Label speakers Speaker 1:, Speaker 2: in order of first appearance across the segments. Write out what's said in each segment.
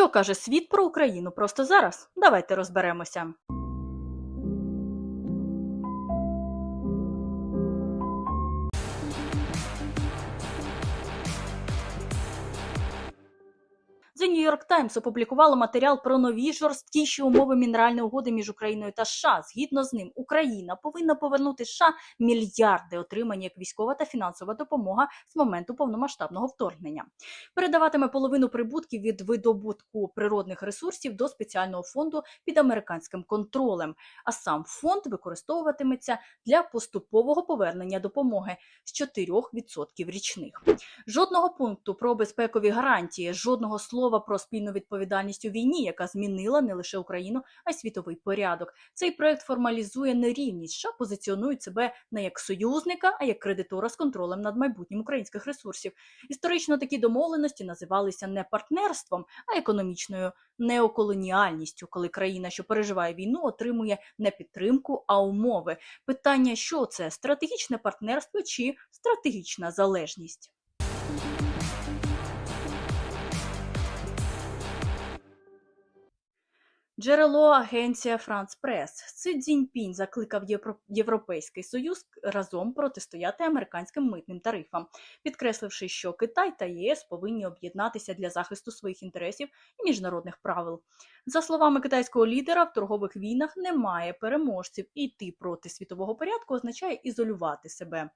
Speaker 1: Що каже світ про Україну просто зараз? Давайте розберемося. York Times опублікувало матеріал про нові жорсткіші умови мінеральної угоди між Україною та США. Згідно з ним, Україна повинна повернути США мільярди, отримані як військова та фінансова допомога з моменту повномасштабного вторгнення. Передаватиме половину прибутків від видобутку природних ресурсів до спеціального фонду під американським контролем. А сам фонд використовуватиметься для поступового повернення допомоги з 4% річних. Жодного пункту про безпекові гарантії, жодного слова про спільну відповідальність у війні, яка змінила не лише Україну, а й світовий порядок. Цей проект формалізує нерівність. США позиціонують себе не як союзника, а як кредитора з контролем над майбутнім українських ресурсів. Історично такі домовленості називалися не партнерством, а економічною неоколоніальністю, коли країна, що переживає війну, отримує не підтримку, а умови. Питання, що це стратегічне партнерство чи стратегічна залежність. Джерело агенція Франц Прес. Си Цзіньпінь закликав Євро- Європейський Союз разом протистояти американським митним тарифам, підкресливши, що Китай та ЄС повинні об'єднатися для захисту своїх інтересів і міжнародних правил. За словами китайського лідера, в торгових війнах немає переможців, і йти проти світового порядку означає ізолювати себе.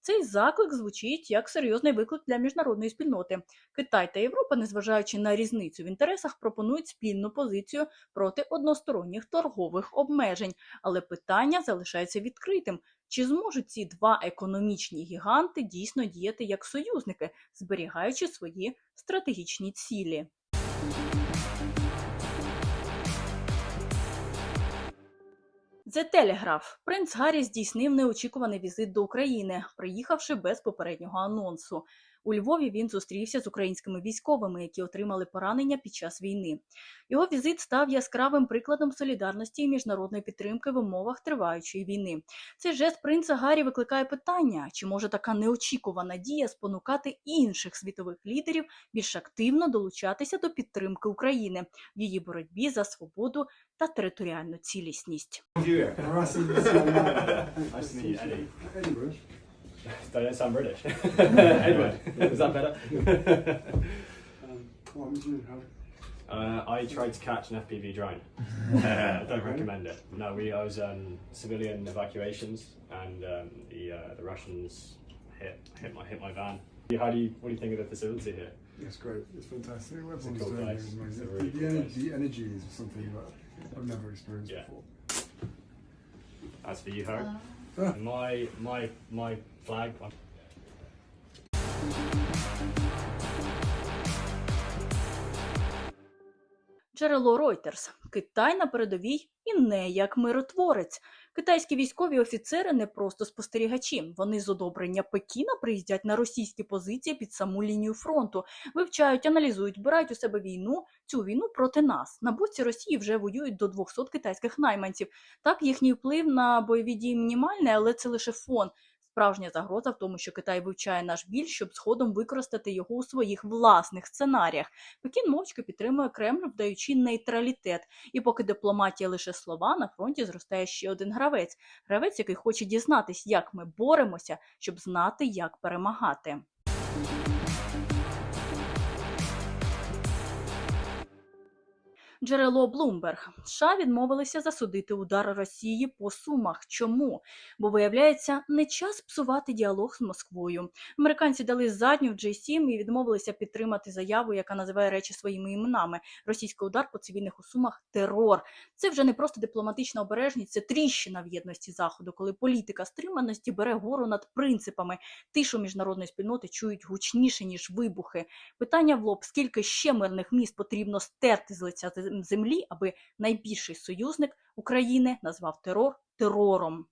Speaker 1: Цей заклик звучить як серйозний виклик для міжнародної спільноти. Китай та Європа, незважаючи на різницю в інтересах, пропонують спільну позицію проти односторонніх торгових обмежень. Але питання залишається відкритим: чи зможуть ці два економічні гіганти дійсно діяти як союзники, зберігаючи свої стратегічні цілі? The Telegraph. Принц Гаррі здійснив неочікуваний візит до України, приїхавши без попереднього анонсу. У Львові він зустрівся з українськими військовими, які отримали поранення під час війни. Його візит став яскравим прикладом солідарності і міжнародної підтримки в умовах триваючої війни. Цей жест принца Гаррі викликає питання, чи може така неочікувана дія спонукати інших світових лідерів більш активно долучатися до підтримки України в її боротьбі за свободу та територіальну цілісність.
Speaker 2: You?
Speaker 3: Harassing this young man.
Speaker 2: Nice to meet you, Eddie.
Speaker 3: Eddie Bush.
Speaker 2: That don't sound British. Edward, is that better?
Speaker 3: Um, what was you? How,
Speaker 2: uh, I tried to catch an FPV drone. I don't recommend it. No, we I was um, civilian evacuations, and um, the uh, the Russians hit hit my hit my van. How do you what do you think of the facility here?
Speaker 3: it's great. It's fantastic.
Speaker 2: It's a
Speaker 3: everyone's
Speaker 2: cool
Speaker 3: doing
Speaker 2: place.
Speaker 3: is amazing.
Speaker 2: It's a really
Speaker 3: the,
Speaker 2: cool
Speaker 3: ener-
Speaker 2: place.
Speaker 3: the energy is something that I've never experienced
Speaker 2: Yeah.
Speaker 3: before.
Speaker 2: As for you, Harry,
Speaker 3: Ah. Ah.
Speaker 2: my my my flag.
Speaker 1: Джерело Reuters. Китай на передовій і не як миротворець. Китайські військові офіцери не просто спостерігачі. Вони з одобрення Пекіна приїздять на російські позиції під саму лінію фронту, вивчають, аналізують, бирають у себе війну, цю війну проти нас. На боці Росії вже воюють до 200 китайських найманців. Так, їхній вплив на бойові дії мінімальний, але це лише фон. Справжня загроза в тому, що Китай вивчає наш біль, щоб згодом використати його у своїх власних сценаріях. Пекін мовчки підтримує Кремль, вдаючи нейтралітет. І поки дипломатія лише слова, на фронті зростає ще один гравець. Гравець, який хоче дізнатись, як ми боремося, щоб знати, як перемагати. Джерело Bloomberg. США відмовилися засудити удар Росії по сумах. Чому? Бо виявляється, не час псувати діалог з Москвою. Американці дали задню в J7 і відмовилися підтримати заяву, яка називає речі своїми іменами. Російський удар по цивільних у сумах терор. Це вже не просто дипломатична обережність, це тріщина в єдності заходу, коли політика стриманості бере гору над принципами. Тишу міжнародної спільноти чують гучніше ніж вибухи. Питання в лоб: скільки ще мирних міст потрібно стерти з лиця землі, аби найбільший союзник України назвав терор терором.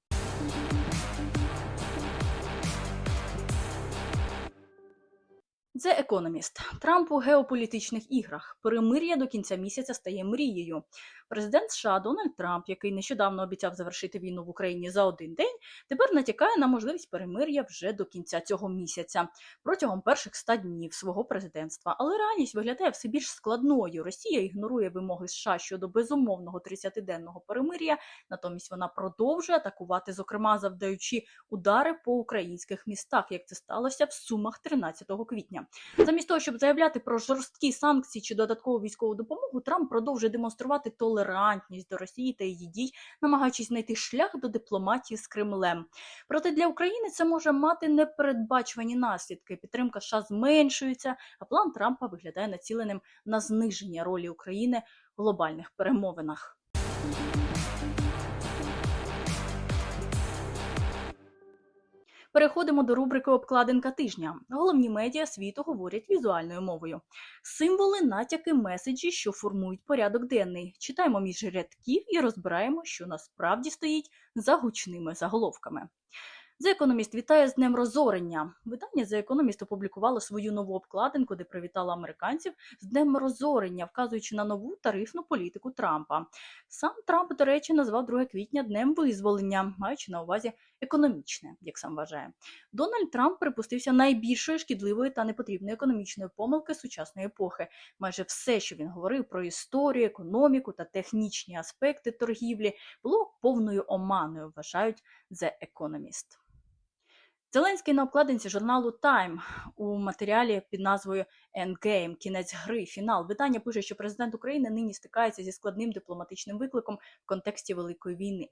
Speaker 1: The Economist. Трамп у геополітичних іграх. Перемир'я до кінця місяця стає мрією. Президент США Дональд Трамп, який нещодавно обіцяв завершити війну в Україні за один день, тепер натякає на можливість перемир'я вже до кінця цього місяця протягом перших 100 днів свого президентства. Але реальність виглядає все більш складною. Росія ігнорує вимоги США щодо безумовного 30-денного перемир'я. Натомість вона продовжує атакувати, зокрема завдаючи удари по українських містах, як це сталося в Сумах 13 квітня. Замість того, щоб заявляти про жорсткі санкції чи додаткову військову допомогу, Трамп продовжує демонструвати толерантність до Росії та її дій, намагаючись знайти шлях до дипломатії з Кремлем. Проте для України це може мати непередбачувані наслідки. Підтримка США зменшується, а план Трампа виглядає націленим на зниження ролі України в глобальних перемовинах. Переходимо до рубрики Обкладинка тижня. Головні медіа світу говорять візуальною мовою. Символи, натяки, меседжі, що формують порядок денний. Читаємо між рядків і розбираємо, що насправді стоїть за гучними заголовками. The Economist вітає з Днем розорення. Видання The Economist опублікувало свою нову обкладинку, де привітало американців з Днем розорення, вказуючи на нову тарифну політику Трампа. Сам Трамп, до речі, назвав 2 квітня днем визволення, маючи на увазі економічне, як сам вважає. Дональд Трамп припустився найбільшої шкідливої та непотрібної економічної помилки сучасної епохи. Майже все, що він говорив про історію, економіку та технічні аспекти торгівлі, було повною оманою, вважають The Economist. Зеленський на обкладинці журналу Time у матеріалі під назвою Endgame, кінець гри, фінал. Видання пише, що президент України нині стикається зі складним дипломатичним викликом в контексті великої війни.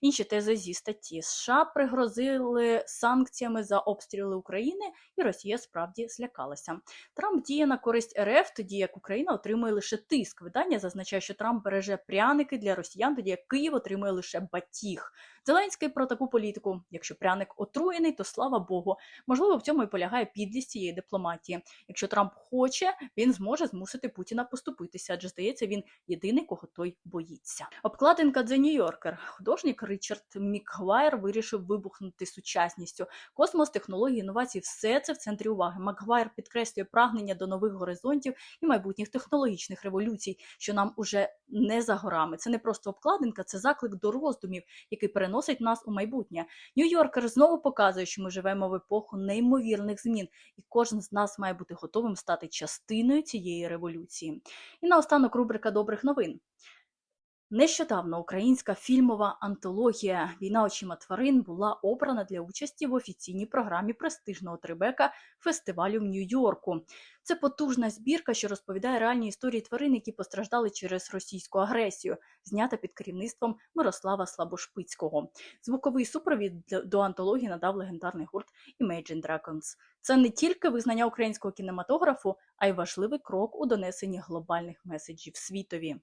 Speaker 1: Інші тези зі статті США пригрозили санкціями за обстріли України, і Росія справді злякалася. Трамп діє на користь РФ, тоді як Україна отримує лише тиск. Видання зазначає, що Трамп береже пряники для росіян, тоді як Київ отримує лише батіг. Зеленський про таку політику. Якщо пряник отруєний, то слава Богу. Можливо, в цьому і полягає підлість цієї дипломатії. Якщо Трамп хоче, він зможе змусити Путіна поступитися, адже здається, він єдиний, кого той боїться. Обкладинка The New Yorker. Художник Річард Мікгвайр вирішив вибухнути сучасністю. Космос, технології, інновації все це в центрі уваги. Макгвайр підкреслює прагнення до нових горизонтів і майбутніх технологічних революцій, що нам уже не за горами. Це не просто обкладинка, це заклик до роздумів, який переносить нас у майбутнє. Нью-Йоркер знову показує, що ми живемо в епоху неймовірних змін, і кожен з нас має бути готовим стати частиною цієї революції. І наостанок рубрика добрих новин. Нещодавно українська фільмова антологія Війна очима тварин була обрана для участі в офіційній програмі престижного трибека фестивалю в Нью-Йорку. Це потужна збірка, що розповідає реальні історії тварин, які постраждали через російську агресію, знята під керівництвом Мирослава Слабошпицького. Звуковий супровід до антології надав легендарний гурт Imagine Dragons. Це не тільки визнання українського кінематографу, а й важливий крок у донесенні глобальних меседжів світові.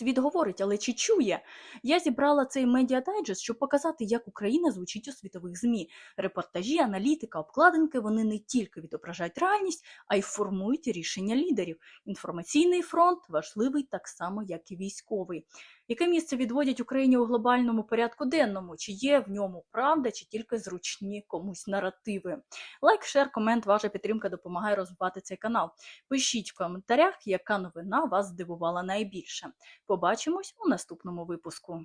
Speaker 1: Світ говорить, але чи чує? Я зібрала цей медіадайджест, щоб показати, як Україна звучить у світових ЗМІ. Репортажі, аналітика, обкладинки вони не тільки відображають реальність, а й формують рішення лідерів. Інформаційний фронт важливий так само, як і військовий. Яке місце відводять Україні у глобальному порядку денному? Чи є в ньому правда, чи тільки зручні комусь наративи? Лайк, шер, комент, ваша підтримка допомагає розвивати цей канал. Пишіть в коментарях, яка новина вас здивувала найбільше. Побачимось у наступному випуску.